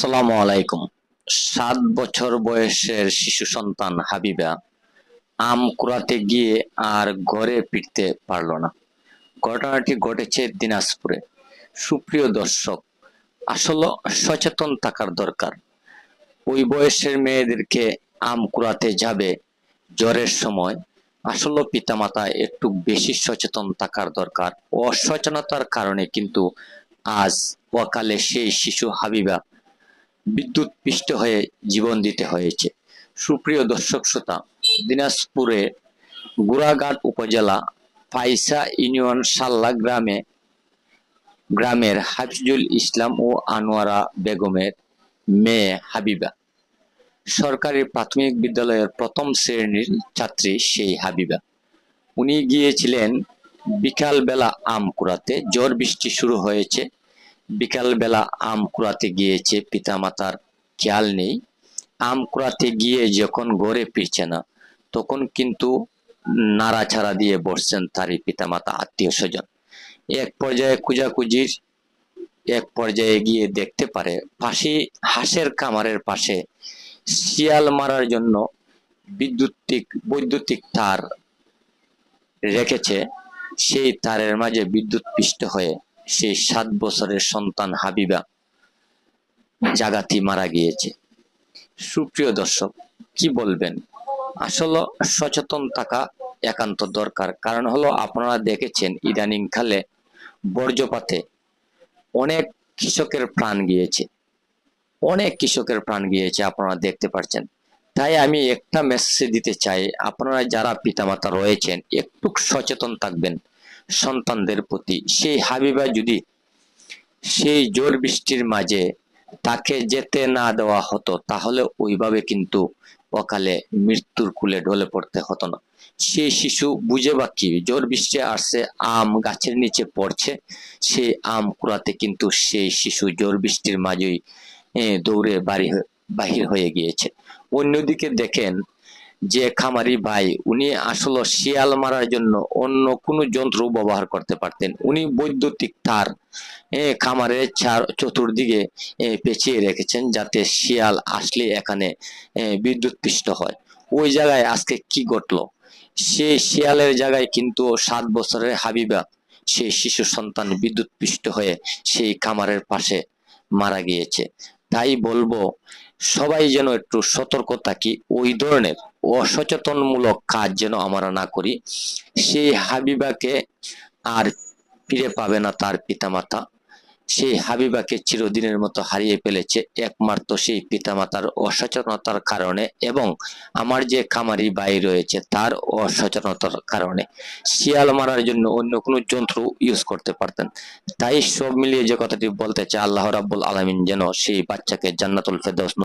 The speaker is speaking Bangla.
আসসালামু আলাইকুম। সাত বছর বয়সের শিশু সন্তান হাবিবা আম কুড়াতে গিয়ে আর ঘরে ফিরতে পারল না। ঘটনাটি ঘটেছে দিনাজপুরে। সুপ্রিয় দর্শক, আসলে সচেতন থাকার দরকার। ওই বয়সের মেয়েদেরকে আম কুড়াতে যাবে জ্বরের সময়। আসলে পিতামাতা একটু বেশি সচেতন থাকার দরকার। অসচেতনতার কারণে কিন্তু আজ অকালে সেই শিশু হাবিবা বিদ্যুৎ পিষ্ট হয়ে জীবন দিতে হয়েছে। সুপ্রিয় দর্শক শ্রোতা, দিনাজপুরে গুড়াঘাট উপজেলা ফাইসা ইউনিয়ন সাল্লা গ্রামে গ্রামের হাফিজুল ইসলাম ও আনোয়ারা বেগমের মেয়ে হাবিবা। সরকারি প্রাথমিক বিদ্যালয়ের প্রথম শ্রেণির ছাত্রী সেই হাবিবা। উনি গিয়েছিলেন বিকালবেলা আম কুড়াতে ঝড় বৃষ্টি শুরু হয়েছে। বিকালবেলা আম কুড়াতে গিয়েছে, পিতামাতার খেয়াল নেই। আম কুড়াতে গিয়ে যখন ঘরে ফিরছে না, তখন কিন্তু নাড়াছাড়া দিয়ে বসছেন তারই পিতামাতা আত্মীয় স্বজন। এক পর্যায়ে খুঁজাখুঁজির, এক পর্যায়ে গিয়ে দেখতে পারে, পাশে হাঁসের কামারের পাশে শিয়াল মারার জন্য বিদ্যুতিক, বৈদ্যুতিক তার রেখেছে। সেই তারের মাঝে বিদ্যুৎ পিষ্ট হয়ে সেই সাত বছরের সন্তান হাবিবা জাগাতি মারা গিয়েছে। সুপ্রিয় দর্শক, কি বলবেন? আসলে সচেতন থাকা একান্ত দরকার। কারণ হলো, আপনারা দেখেছেন ইদানিং কালে বর্জ্যপাতে অনেক কৃষকের প্রাণ গিয়েছে। অনেক কৃষকের প্রাণ গিয়েছে, আপনারা দেখতে পাচ্ছেন তাই আমি একটা মেসেজ দিতে চাই, আপনারা যারা পিতামাতা রয়েছেন, একটু সচেতন থাকবেন। সন্তানদের প্রতি। সেই হাবিবা যদি সেই জোর বৃষ্টির মাঝে তাকে যেতে না দেওয়া হতো, তাহলে ওইভাবে কিন্তু অকালে মৃত্যুর কুলে ঢলে পড়তে হতো না। সেই শিশু বুঝে বা কি? জোর বৃষ্টি আসছে, আম গাছের নিচে পড়ছে, সেই আম কুড়াতে কিন্তু সেই শিশু জোর বৃষ্টির মাঝেই দৌড়ে বাড়ি বাহির হয়ে গিয়েছে। অন্যদিকে দেখেন যে খামারি ভাই, উনি আসলে শিয়াল মারার জন্য অন্য কোনো যন্ত্র ব্যবহার করতে পারতেন। উনি বৈদ্যুতিক তার খামারের চতুর্দিকে পেঁচিয়ে রেখেছেন যাতে শিয়াল আসলে এখানে বিদ্যুৎ পৃষ্ঠ হয়। ওই জায়গায় আজকে কি ঘটলো? সেই শিয়ালের জায়গায় কিন্তু সাত বছরের হাবিবা সেই শিশু সন্তান বিদ্যুৎ পৃষ্ঠ হয়ে সেই খামারের পাশে মারা গিয়েছে। তাই বলব, সবাই যেন একটু সতর্ক থাকি, ওই ধরনের অসচেতনমূলক কাজ যেন আমরা না করি, সেই হাবিবাকে আর ফিরে পাবে না তার পিতামাতা। সেই হাবিবাকে চিরদিনের মতো হারিয়ে ফেলেছে একমাত্র সেই পিতামাতার অসচেতনতার কারণে এবং আমার যে খামারি বাই রয়েছে তার অসচেতনতার কারণে। শিয়াল মারার জন্য অন্য কোনো যন্ত্র ইউজ করতে পারতেন। তাই সব মিলিয়ে যে কথাটি বলতে চাই আল্লাহ রাব্বুল আলামিন যেন সেই বাচ্চাকে জান্নাতুল ফেরদৌস